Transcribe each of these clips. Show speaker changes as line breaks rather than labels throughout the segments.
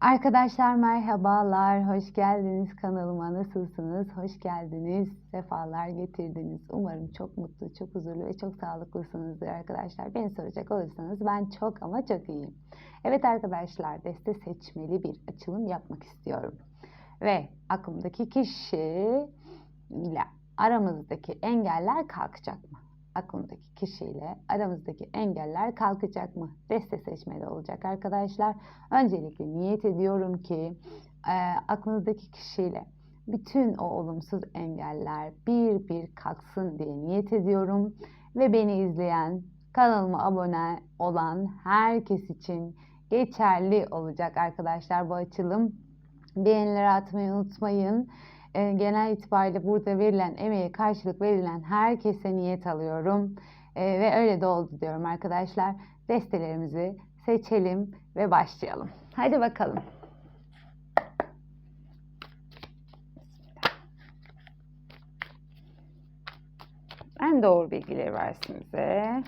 Arkadaşlar merhabalar, hoş geldiniz kanalıma. Nasılsınız? Hoş geldiniz, sefalar getirdiniz. Umarım çok mutlu, çok huzurlu ve çok sağlıklısınızdır arkadaşlar. Beni soracak olursanız ben çok ama çok iyiyim. Evet arkadaşlar, deste seçmeli bir açılım yapmak istiyorum. Ve aklımdaki kişi ile aramızdaki engeller kalkacak mı? Aklımdaki kişiyle aramızdaki engeller kalkacak mı? Deste seçmeli olacak arkadaşlar. Öncelikle niyet ediyorum ki e, aklınızdaki kişiyle bütün o olumsuz engeller bir bir kalksın diye niyet ediyorum. Ve beni izleyen, kanalıma abone olan herkes için geçerli olacak arkadaşlar bu açılım. Beğenileri atmayı unutmayın e, genel itibariyle burada verilen emeğe karşılık verilen herkese niyet alıyorum. E, ve öyle de oldu diyorum arkadaşlar. Destelerimizi seçelim ve başlayalım. Hadi bakalım. En doğru bilgileri versin bize.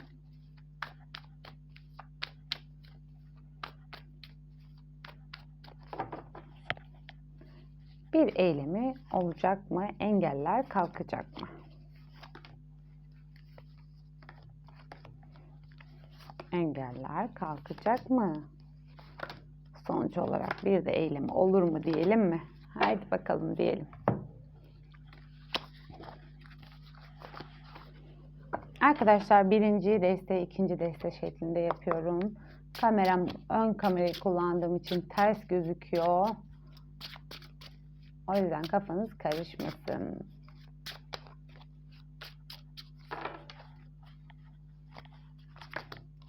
Bir eylemi olacak mı? Engeller kalkacak mı? Engeller kalkacak mı? Sonuç olarak bir de eylem olur mu diyelim mi? Haydi bakalım diyelim. Arkadaşlar birinci deste, ikinci deste şeklinde yapıyorum. Kameram, ön kamerayı kullandığım için ters gözüküyor. O yüzden kafanız karışmasın.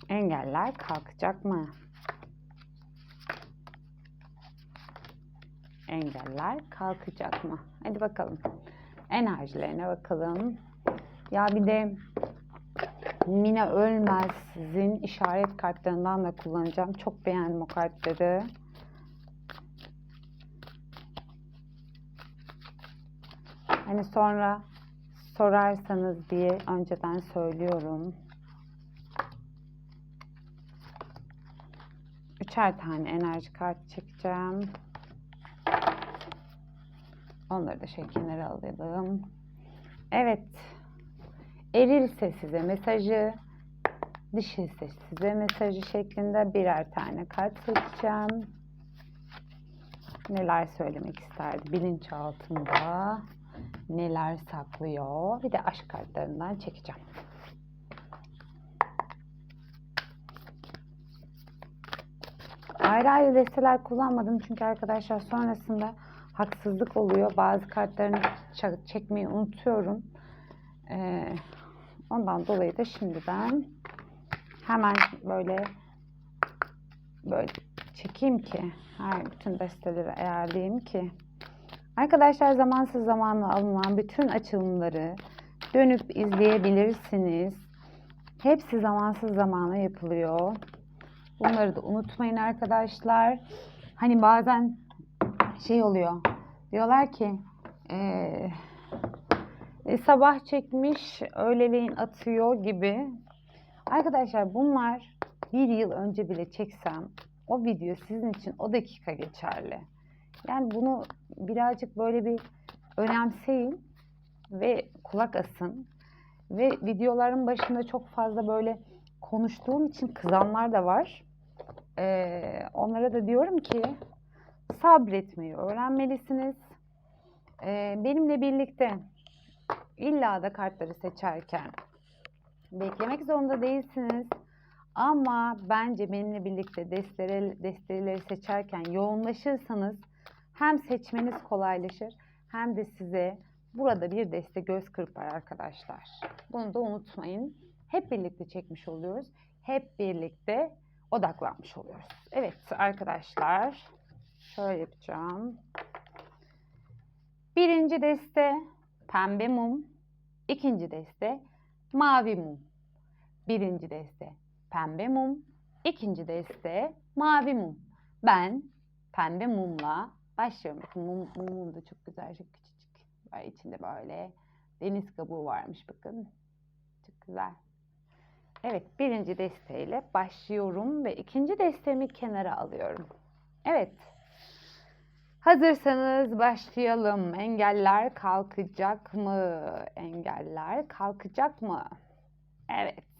Engeller kalkacak mı? Engeller kalkacak mı? Hadi bakalım. Enerjilerine bakalım. Ya bir de Mina Ölmez'in işaret kartlarından da kullanacağım. Çok beğendim o kartları. Hani sonra sorarsanız diye önceden söylüyorum. Üçer tane enerji kartı çekeceğim. Onları da şey kenara alalım. Evet. Erilse size mesajı, dişilse size mesajı şeklinde birer tane kart seçeceğim. Neler söylemek isterdi bilinçaltında neler saklıyor. Bir de aşk kartlarından çekeceğim. Ayrı ayrı desteler kullanmadım çünkü arkadaşlar sonrasında haksızlık oluyor. Bazı kartlarını çekmeyi unutuyorum. Ee, ondan dolayı da şimdiden hemen böyle böyle çekeyim ki her bütün desteleri ayarlayayım ki Arkadaşlar zamansız zamanla alınan bütün açılımları dönüp izleyebilirsiniz. Hepsi zamansız zamana yapılıyor. Bunları da unutmayın arkadaşlar. Hani bazen şey oluyor. Diyorlar ki ee, e, sabah çekmiş öğleleyin atıyor gibi. Arkadaşlar bunlar bir yıl önce bile çeksem o video sizin için o dakika geçerli. Yani bunu birazcık böyle bir önemseyin ve kulak asın. Ve videoların başında çok fazla böyle konuştuğum için kızanlar da var. Ee, onlara da diyorum ki sabretmeyi öğrenmelisiniz. Ee, benimle birlikte illa da kartları seçerken beklemek zorunda değilsiniz. Ama bence benimle birlikte desteleri, desteleri seçerken yoğunlaşırsanız hem seçmeniz kolaylaşır hem de size burada bir deste göz kırpar arkadaşlar. Bunu da unutmayın. Hep birlikte çekmiş oluyoruz. Hep birlikte odaklanmış oluyoruz. Evet arkadaşlar şöyle yapacağım. Birinci deste pembe mum. ikinci deste mavi mum. Birinci deste pembe mum. ikinci deste mavi mum. Ben pembe mumla Başlıyorum. Bakın mum, mumum da çok güzel, çok küçücük. Böyle içinde böyle deniz kabuğu varmış bakın. Çok güzel. Evet birinci desteğiyle başlıyorum ve ikinci desteğimi kenara alıyorum. Evet Hazırsanız başlayalım. Engeller kalkacak mı? Engeller kalkacak mı? Evet.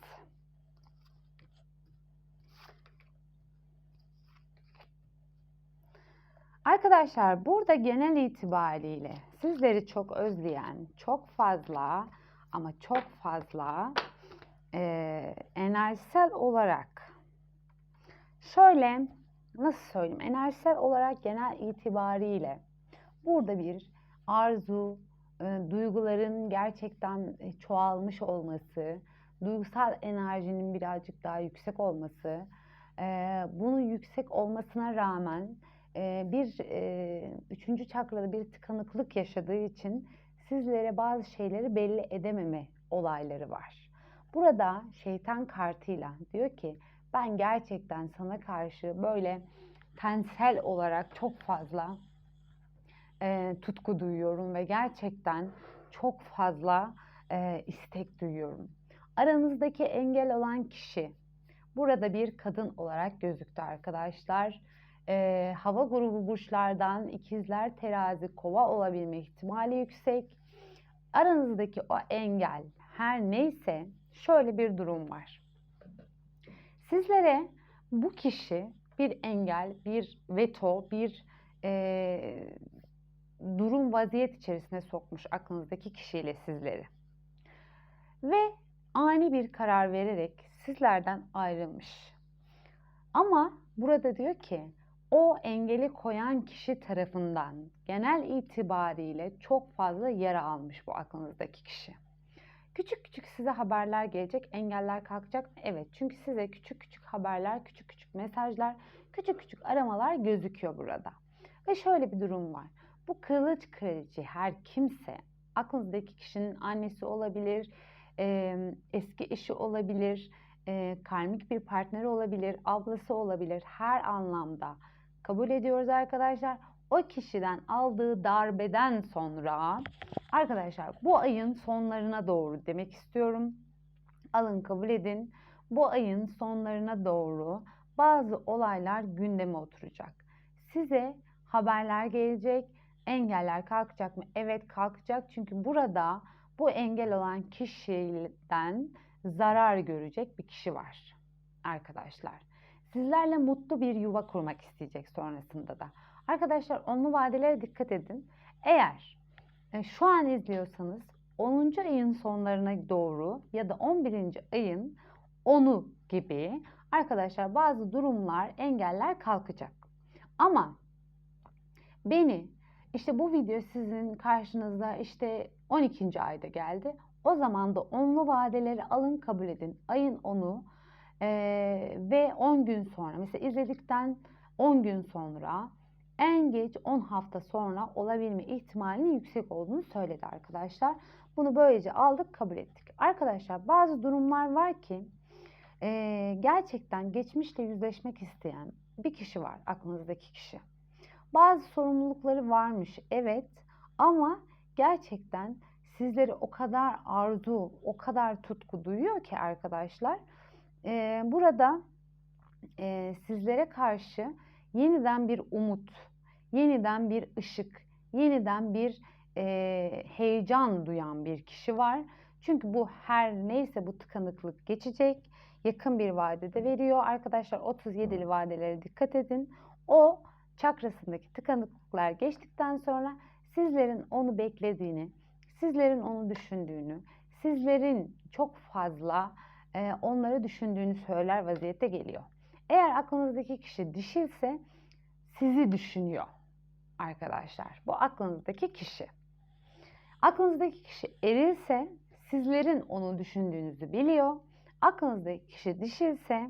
Arkadaşlar burada genel itibariyle sizleri çok özleyen, çok fazla ama çok fazla e, enerjisel olarak şöyle nasıl söyleyeyim? Enerjisel olarak genel itibariyle burada bir arzu, e, duyguların gerçekten e, çoğalmış olması, duygusal enerjinin birazcık daha yüksek olması, e, bunun yüksek olmasına rağmen bir üçüncü çakrada bir tıkanıklık yaşadığı için sizlere bazı şeyleri belli edememe olayları var. Burada şeytan kartıyla diyor ki ben gerçekten sana karşı böyle tensel olarak çok fazla e, tutku duyuyorum ve gerçekten çok fazla e, istek duyuyorum. Aranızdaki engel olan kişi burada bir kadın olarak gözüktü arkadaşlar. E, hava grubu burçlardan ikizler, terazi, kova olabilme ihtimali yüksek. Aranızdaki o engel her neyse şöyle bir durum var. Sizlere bu kişi bir engel, bir veto, bir e, durum vaziyet içerisine sokmuş aklınızdaki kişiyle sizleri. Ve ani bir karar vererek sizlerden ayrılmış. Ama burada diyor ki o engeli koyan kişi tarafından genel itibariyle çok fazla yara almış bu aklınızdaki kişi. Küçük küçük size haberler gelecek, engeller kalkacak. Evet çünkü size küçük küçük haberler, küçük küçük mesajlar, küçük küçük aramalar gözüküyor burada. Ve şöyle bir durum var. Bu kılıç kraliçe her kimse aklınızdaki kişinin annesi olabilir, eski eşi olabilir, karmik bir partneri olabilir, ablası olabilir. Her anlamda kabul ediyoruz arkadaşlar. O kişiden aldığı darbeden sonra arkadaşlar bu ayın sonlarına doğru demek istiyorum. Alın kabul edin. Bu ayın sonlarına doğru bazı olaylar gündeme oturacak. Size haberler gelecek. Engeller kalkacak mı? Evet kalkacak. Çünkü burada bu engel olan kişiden zarar görecek bir kişi var arkadaşlar. Sizlerle mutlu bir yuva kurmak isteyecek sonrasında da. Arkadaşlar onlu vadelere dikkat edin. Eğer e, şu an izliyorsanız 10. ayın sonlarına doğru ya da 11. ayın 10'u gibi arkadaşlar bazı durumlar, engeller kalkacak. Ama beni işte bu video sizin karşınıza işte 12. ayda geldi. O zaman da onlu vadeleri alın kabul edin. Ayın 10'u e, ve 10 gün sonra mesela izledikten 10 gün sonra en geç 10 hafta sonra olabilme ihtimalinin yüksek olduğunu söyledi arkadaşlar. Bunu böylece aldık kabul ettik. Arkadaşlar bazı durumlar var ki e, gerçekten geçmişle yüzleşmek isteyen bir kişi var aklınızdaki kişi. Bazı sorumlulukları varmış evet ama gerçekten sizleri o kadar arzu, o kadar tutku duyuyor ki arkadaşlar. E, burada e, sizlere karşı yeniden bir umut, yeniden bir ışık, yeniden bir e, heyecan duyan bir kişi var. Çünkü bu her neyse bu tıkanıklık geçecek. Yakın bir vadede veriyor. Arkadaşlar 37'li vadelere dikkat edin. O çakrasındaki tıkanıklıklar geçtikten sonra sizlerin onu beklediğini, sizlerin onu düşündüğünü, sizlerin çok fazla e, onları düşündüğünü söyler vaziyette geliyor. Eğer aklınızdaki kişi dişilse sizi düşünüyor arkadaşlar. Bu aklınızdaki kişi. Aklınızdaki kişi erilse sizlerin onu düşündüğünüzü biliyor. Aklınızdaki kişi dişilse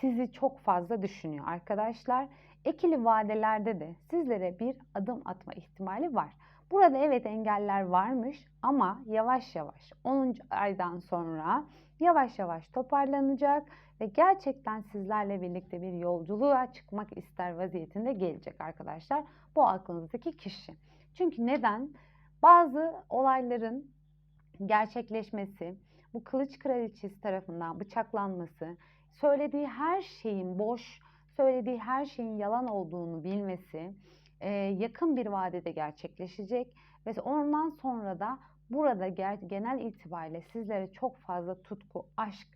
sizi çok fazla düşünüyor arkadaşlar. Ekili vadelerde de sizlere bir adım atma ihtimali var. Burada evet engeller varmış ama yavaş yavaş 10. aydan sonra yavaş yavaş toparlanacak ve gerçekten sizlerle birlikte bir yolculuğa çıkmak ister vaziyetinde gelecek arkadaşlar. Bu aklınızdaki kişi. Çünkü neden? Bazı olayların gerçekleşmesi, bu kılıç kraliçesi tarafından bıçaklanması, söylediği her şeyin boş, söylediği her şeyin yalan olduğunu bilmesi yakın bir vadede gerçekleşecek ve ondan sonra da burada genel itibariyle sizlere çok fazla tutku, aşk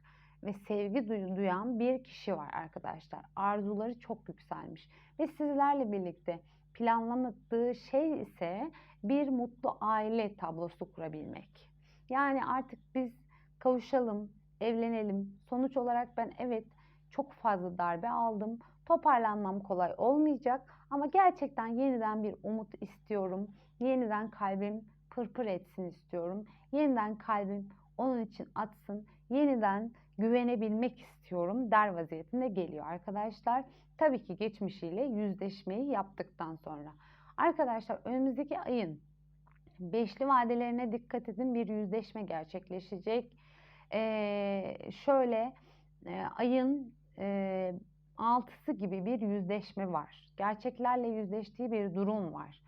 ve sevgi duy- duyan bir kişi var arkadaşlar. Arzuları çok yükselmiş ve sizlerle birlikte planlamadığı şey ise bir mutlu aile tablosu kurabilmek. Yani artık biz kavuşalım, evlenelim. Sonuç olarak ben evet çok fazla darbe aldım. Toparlanmam kolay olmayacak ama gerçekten yeniden bir umut istiyorum. Yeniden kalbim pırpır etsin istiyorum. Yeniden kalbim onun için atsın. Yeniden güvenebilmek istiyorum der vaziyetinde geliyor arkadaşlar. Tabii ki geçmişiyle yüzleşmeyi yaptıktan sonra. Arkadaşlar önümüzdeki ayın beşli vadelerine dikkat edin bir yüzleşme gerçekleşecek. Ee, şöyle e, ayın e, altısı gibi bir yüzleşme var. Gerçeklerle yüzleştiği bir durum var.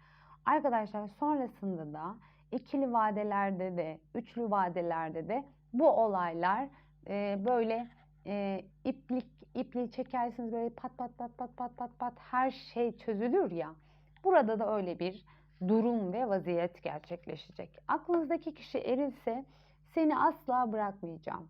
Arkadaşlar sonrasında da ikili vadelerde de, üçlü vadelerde de bu olaylar e, böyle e, iplik ipliği çekersiniz böyle pat pat pat pat pat pat pat her şey çözülür ya. Burada da öyle bir durum ve vaziyet gerçekleşecek. Aklınızdaki kişi erilse seni asla bırakmayacağım.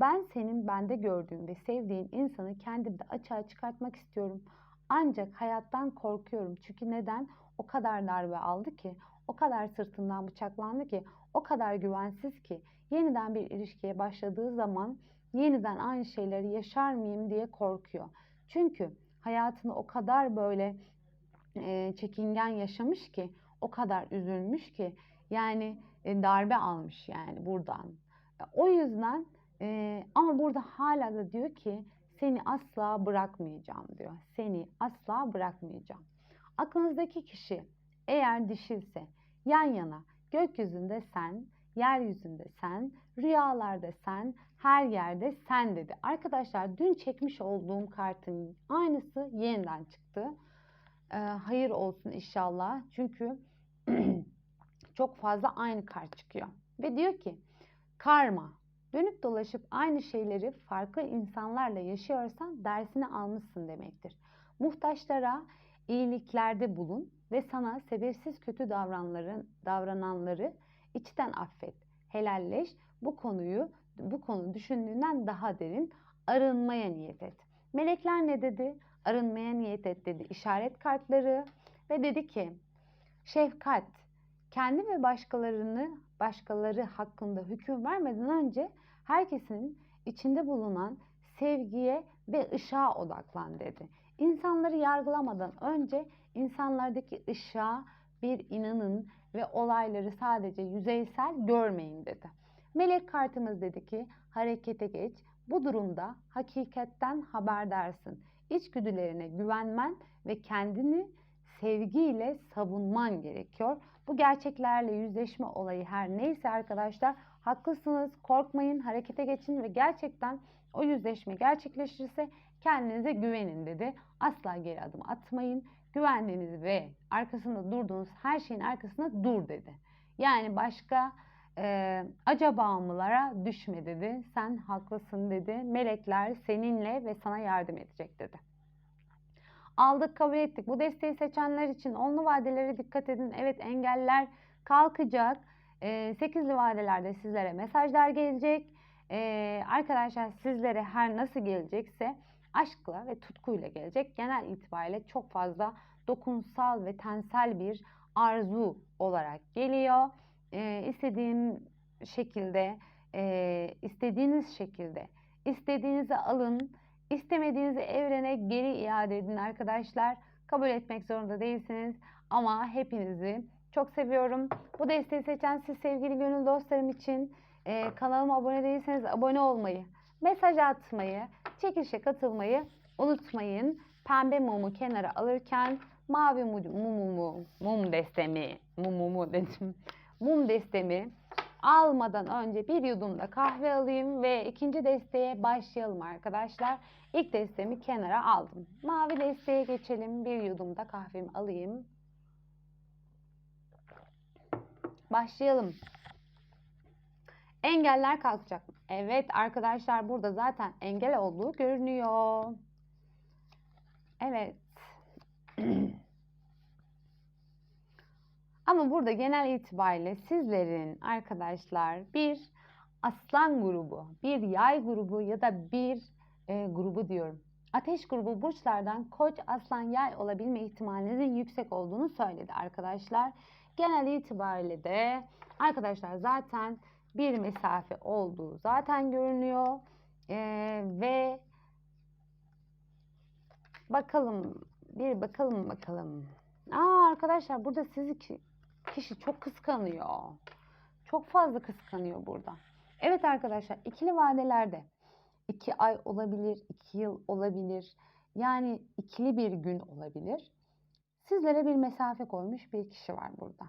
Ben senin bende gördüğüm ve sevdiğin insanı kendimde açığa çıkartmak istiyorum. Ancak hayattan korkuyorum. Çünkü neden? O kadar darbe aldı ki, o kadar sırtından bıçaklandı ki, o kadar güvensiz ki yeniden bir ilişkiye başladığı zaman yeniden aynı şeyleri yaşar mıyım diye korkuyor. Çünkü hayatını o kadar böyle e, çekingen yaşamış ki, o kadar üzülmüş ki yani e, darbe almış yani buradan. E, O yüzden e, ama burada hala da diyor ki seni asla bırakmayacağım diyor. Seni asla bırakmayacağım. Aklınızdaki kişi eğer dişilse yan yana gökyüzünde sen, yeryüzünde sen, rüyalarda sen, her yerde sen dedi. Arkadaşlar dün çekmiş olduğum kartın aynısı yeniden çıktı. Ee, hayır olsun inşallah. Çünkü çok fazla aynı kart çıkıyor. Ve diyor ki karma dönüp dolaşıp aynı şeyleri farklı insanlarla yaşıyorsan dersini almışsın demektir. Muhtaçlara iyiliklerde bulun ve sana sebepsiz kötü davrananların, davrananları içten affet. Helalleş. Bu konuyu bu konu düşündüğünden daha derin arınmaya niyet et. Melekler ne dedi? Arınmaya niyet et dedi. İşaret kartları ve dedi ki şefkat kendi ve başkalarını başkaları hakkında hüküm vermeden önce herkesin içinde bulunan sevgiye ve ışığa odaklan dedi. İnsanları yargılamadan önce insanlardaki ışığa bir inanın ve olayları sadece yüzeysel görmeyin dedi. Melek kartımız dedi ki harekete geç. Bu durumda hakikatten haberdarsın. İçgüdülerine güvenmen ve kendini sevgiyle savunman gerekiyor. Bu gerçeklerle yüzleşme olayı her neyse arkadaşlar haklısınız korkmayın harekete geçin ve gerçekten o yüzleşme gerçekleşirse kendinize güvenin dedi. Asla geri adım atmayın. Güvendiğiniz ve arkasında durduğunuz her şeyin arkasında dur dedi. Yani başka e, acabamılara düşme dedi. Sen haklısın dedi. Melekler seninle ve sana yardım edecek dedi. Aldık kabul ettik. Bu desteği seçenler için onlu vadelere dikkat edin. Evet engeller kalkacak. E, sekizli vadelerde sizlere mesajlar gelecek. E, arkadaşlar sizlere her nasıl gelecekse aşkla ve tutkuyla gelecek. Genel itibariyle çok fazla dokunsal ve tensel bir arzu olarak geliyor. E, istediğim şekilde, e, istediğiniz şekilde, istediğinizi alın, istemediğinizi evrene geri iade edin arkadaşlar. Kabul etmek zorunda değilsiniz ama hepinizi çok seviyorum. Bu desteği seçen siz sevgili gönül dostlarım için e, kanalıma abone değilseniz abone olmayı, mesaj atmayı, çekilişe katılmayı unutmayın. Pembe mumu kenara alırken mavi mumumu, mum destemi, mumumu dedim. Mum destemi almadan önce bir yudum da kahve alayım ve ikinci desteğe başlayalım arkadaşlar. İlk destemi kenara aldım. Mavi desteğe geçelim. Bir yudum da kahvemi alayım. Başlayalım. Engeller kalkacak? Evet arkadaşlar burada zaten engel olduğu görünüyor. Evet. Ama burada genel itibariyle sizlerin arkadaşlar bir aslan grubu, bir yay grubu ya da bir e, grubu diyorum. Ateş grubu burçlardan koç, aslan, yay olabilme ihtimalinizin yüksek olduğunu söyledi arkadaşlar. Genel itibariyle de arkadaşlar zaten bir mesafe olduğu zaten görünüyor. Ee, ve bakalım bir bakalım bakalım. Aa arkadaşlar burada sizi ki- kişi çok kıskanıyor. Çok fazla kıskanıyor burada. Evet arkadaşlar ikili vadelerde iki ay olabilir, iki yıl olabilir. Yani ikili bir gün olabilir. Sizlere bir mesafe koymuş bir kişi var burada.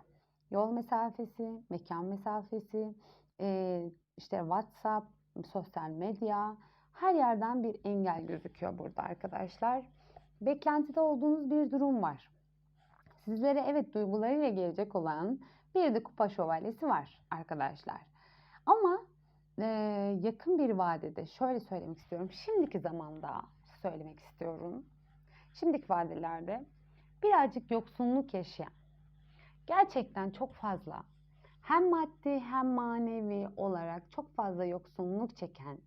Yol mesafesi, mekan mesafesi, eee, işte WhatsApp, sosyal medya, her yerden bir engel gözüküyor burada arkadaşlar. Beklentide olduğunuz bir durum var. Sizlere evet duygularıyla gelecek olan bir de kupa şövalyesi var arkadaşlar. Ama eee, yakın bir vadede şöyle söylemek istiyorum. Şimdiki zamanda söylemek istiyorum. Şimdiki vadelerde birazcık yoksunluk yaşayan, gerçekten çok fazla hem maddi hem manevi olarak çok fazla yoksunluk çeken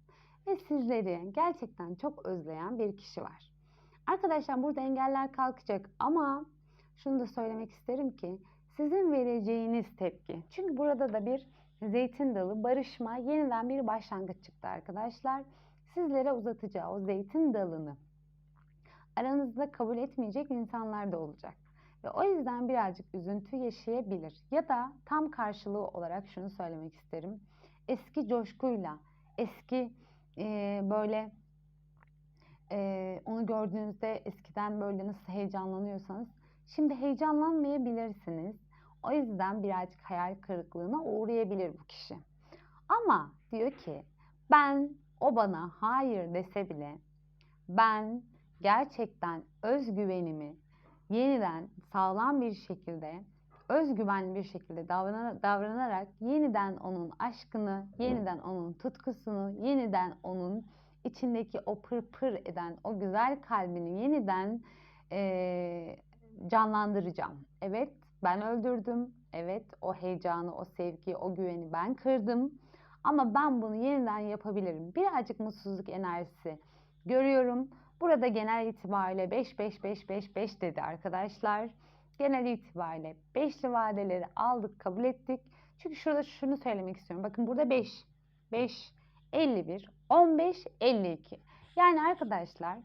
ve sizleri gerçekten çok özleyen bir kişi var. Arkadaşlar burada engeller kalkacak ama şunu da söylemek isterim ki sizin vereceğiniz tepki. Çünkü burada da bir zeytin dalı barışma yeniden bir başlangıç çıktı arkadaşlar. Sizlere uzatacağı o zeytin dalını aranızda kabul etmeyecek insanlar da olacak. Ve o yüzden birazcık üzüntü yaşayabilir. Ya da tam karşılığı olarak şunu söylemek isterim. Eski coşkuyla, eski e, böyle e, onu gördüğünüzde eskiden böyle nasıl heyecanlanıyorsanız şimdi heyecanlanmayabilirsiniz. O yüzden birazcık hayal kırıklığına uğrayabilir bu kişi. Ama diyor ki ben o bana hayır dese bile ben gerçekten özgüvenimi yeniden sağlam bir şekilde özgüvenli bir şekilde davran- davranarak yeniden onun aşkını, yeniden onun tutkusunu, yeniden onun içindeki o pırpır eden o güzel kalbini yeniden eee, canlandıracağım. Evet ben öldürdüm. Evet o heyecanı, o sevgiyi, o güveni ben kırdım. Ama ben bunu yeniden yapabilirim. Birazcık mutsuzluk enerjisi görüyorum. Burada genel itibariyle 5 5 5 5 5 dedi arkadaşlar. Genel itibariyle 5'li vadeleri aldık, kabul ettik. Çünkü şurada şunu söylemek istiyorum. Bakın burada 5, 5, 51, 15, 52. Yani arkadaşlar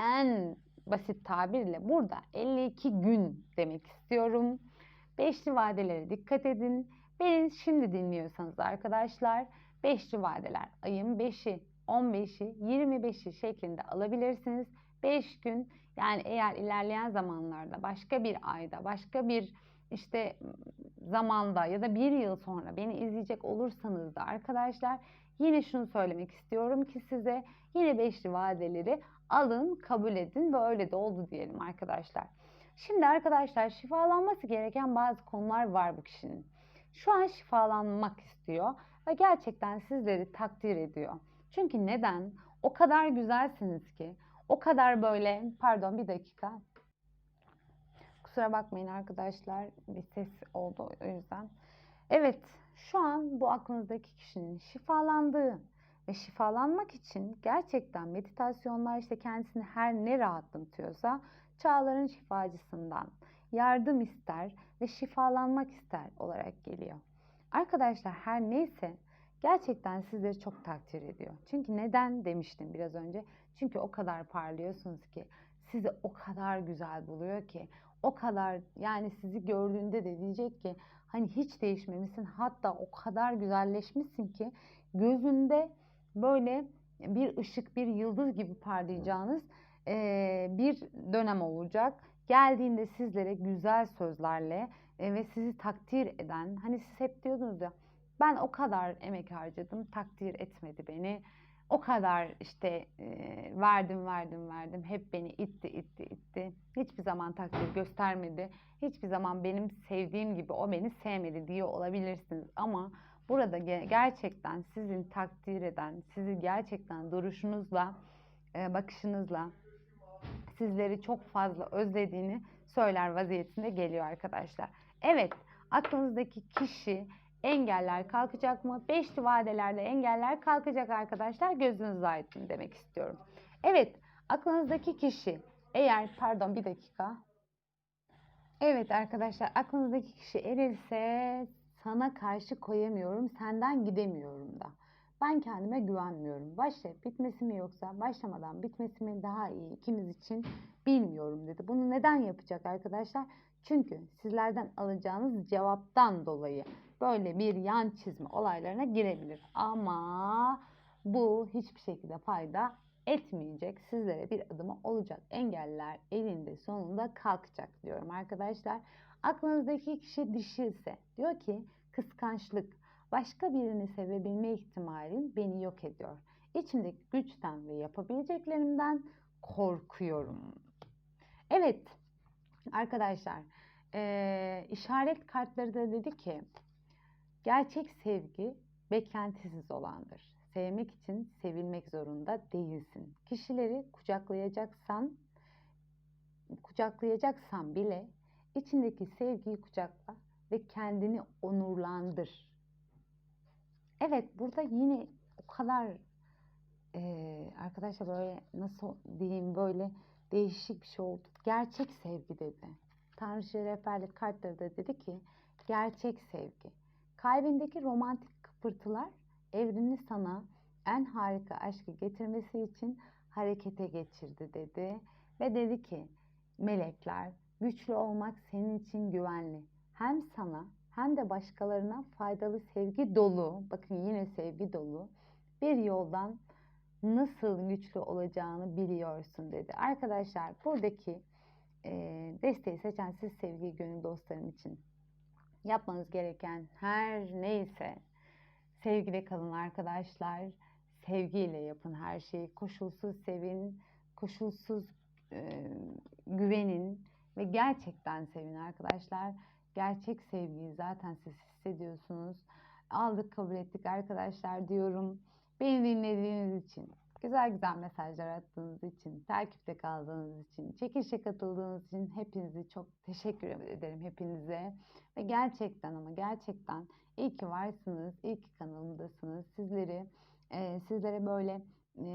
en basit tabirle burada 52 gün demek istiyorum. Beşli vadelere dikkat edin. Beni şimdi dinliyorsanız arkadaşlar beşli vadeler ayın 5'i, 15'i, 25'i şeklinde alabilirsiniz. 5 gün yani eğer ilerleyen zamanlarda başka bir ayda, başka bir işte zamanda ya da bir yıl sonra beni izleyecek olursanız da arkadaşlar yine şunu söylemek istiyorum ki size yine beşli vadeleri alın, kabul edin ve öyle de oldu diyelim arkadaşlar. Şimdi arkadaşlar şifalanması gereken bazı konular var bu kişinin. Şu an şifalanmak istiyor ve gerçekten sizleri takdir ediyor. Çünkü neden? O kadar güzelsiniz ki, o kadar böyle, pardon bir dakika. Kusura bakmayın arkadaşlar, bir ses oldu o yüzden. Evet, şu an bu aklınızdaki kişinin şifalandığı ve şifalanmak için gerçekten meditasyonlar işte kendisini her ne rahatlatıyorsa çağların şifacısından yardım ister ve şifalanmak ister olarak geliyor. Arkadaşlar her neyse gerçekten sizleri çok takdir ediyor. Çünkü neden demiştim biraz önce. Çünkü o kadar parlıyorsunuz ki sizi o kadar güzel buluyor ki o kadar yani sizi gördüğünde de diyecek ki hani hiç değişmemişsin hatta o kadar güzelleşmişsin ki gözünde böyle bir ışık bir yıldız gibi parlayacağınız eee, bir dönem olacak. Geldiğinde sizlere güzel sözlerle e, ve sizi takdir eden hani siz hep diyordunuz ya ben o kadar emek harcadım takdir etmedi beni. O kadar işte e, verdim verdim verdim hep beni itti itti itti. Hiçbir zaman takdir göstermedi. Hiçbir zaman benim sevdiğim gibi o beni sevmedi diye olabilirsiniz. Ama burada ge- gerçekten sizin takdir eden, sizi gerçekten duruşunuzla, e, bakışınızla, sizleri çok fazla özlediğini söyler vaziyetinde geliyor arkadaşlar. Evet, aklınızdaki kişi engeller kalkacak mı? Beşli vadelerde engeller kalkacak arkadaşlar. Gözünüz aydın demek istiyorum. Evet, aklınızdaki kişi eğer pardon bir dakika. Evet arkadaşlar aklınızdaki kişi erirse sana karşı koyamıyorum, senden gidemiyorum da. Ben kendime güvenmiyorum. Başlayıp bitmesi mi yoksa başlamadan bitmesi mi daha iyi ikimiz için bilmiyorum dedi. Bunu neden yapacak arkadaşlar? Çünkü sizlerden alacağınız cevaptan dolayı böyle bir yan çizme olaylarına girebilir. Ama bu hiçbir şekilde fayda etmeyecek. Sizlere bir adımı olacak. Engeller elinde sonunda kalkacak diyorum arkadaşlar. Aklınızdaki kişi dişi ise diyor ki kıskançlık başka birini sevebilme ihtimalim beni yok ediyor. İçimdeki güçten ve yapabileceklerimden korkuyorum. Evet arkadaşlar eee, işaret kartları da dedi ki gerçek sevgi beklentisiz olandır. Sevmek için sevilmek zorunda değilsin. Kişileri kucaklayacaksan kucaklayacaksan bile içindeki sevgiyi kucakla ve kendini onurlandır. Evet burada yine o kadar eee, arkadaşlar böyle nasıl diyeyim böyle değişik bir şey oldu. Gerçek sevgi dedi. Tanrıça rehberlik kartları da dedi ki gerçek sevgi. Kalbindeki romantik kıpırtılar evreni sana en harika aşkı getirmesi için harekete geçirdi dedi. Ve dedi ki melekler güçlü olmak senin için güvenli. Hem sana hem de başkalarına faydalı sevgi dolu, bakın yine sevgi dolu bir yoldan nasıl güçlü olacağını biliyorsun dedi. Arkadaşlar buradaki e, desteği seçen siz sevgili gönül dostlarım için yapmanız gereken her neyse sevgide kalın arkadaşlar. Sevgiyle yapın her şeyi. Koşulsuz sevin, koşulsuz e, güvenin ve gerçekten sevin arkadaşlar. Gerçek sevgiyi zaten siz hissediyorsunuz. Aldık kabul ettik arkadaşlar diyorum. Beni dinlediğiniz için, güzel güzel mesajlar attığınız için, takipte kaldığınız için, çekişe katıldığınız için hepinizi çok teşekkür ederim hepinize. Ve gerçekten ama gerçekten iyi ki varsınız, iyi ki kanalımdasınız. Sizleri, e, sizlere böyle e,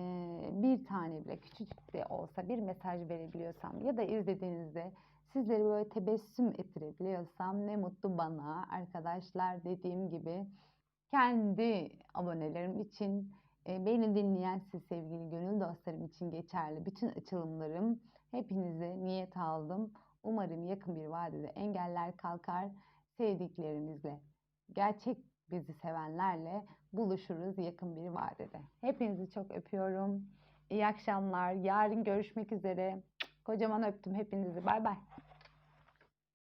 bir tane bile küçücük de olsa bir mesaj verebiliyorsam ya da izlediğinizde sizleri böyle tebessüm ettirebiliyorsam ne mutlu bana arkadaşlar dediğim gibi kendi abonelerim için, beni dinleyen siz sevgili gönül dostlarım için geçerli bütün açılımlarım hepinize niyet aldım. Umarım yakın bir vadede engeller kalkar, sevdiklerimizle, gerçek bizi sevenlerle buluşuruz yakın bir vadede. Hepinizi çok öpüyorum. İyi akşamlar. Yarın görüşmek üzere. Kocaman öptüm hepinizi. Bay bay.